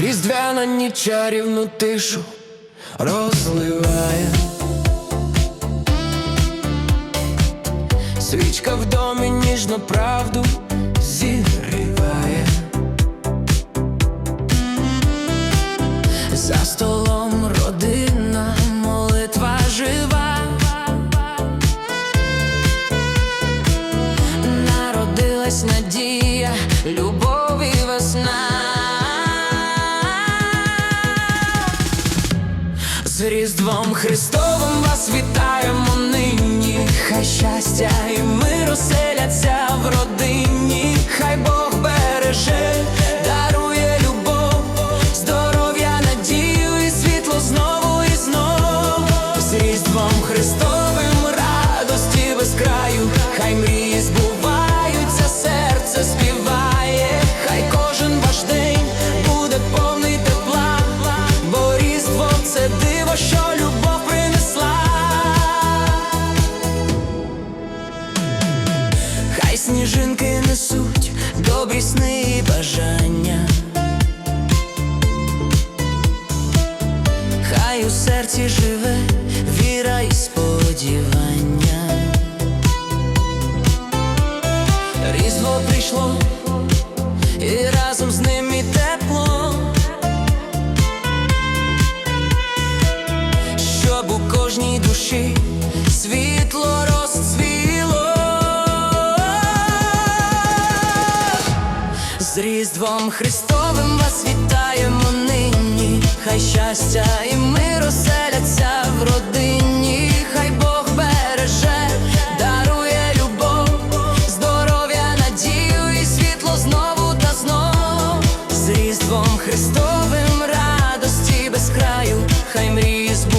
Різдвяна ніч чарівну тишу розливає. Свічка в домі ніжно правду зігріває. За столом родина, молитва жива. Народилась надія, любов З Різдвом Христовим вас вітаємо нині. Хай щастя і мир оселяться в родині, хай Бог береже, дарує любов, здоров'я, надію і світло знову і знову. З Різдвом Христовим сніжинки несуть добрі сни і бажання. Хай у серці живе віра і сподівання. Різдво прийшло, і разом з ним і тепло. Щоб у кожній душі світло З Різдвом Христовим вас вітаємо нині, хай щастя і мир оселяться в родині, хай Бог береже, дарує любов, здоров'я, надію і світло знову та знову. З Різдвом Христовим радості без краю, хай мрії збудуть.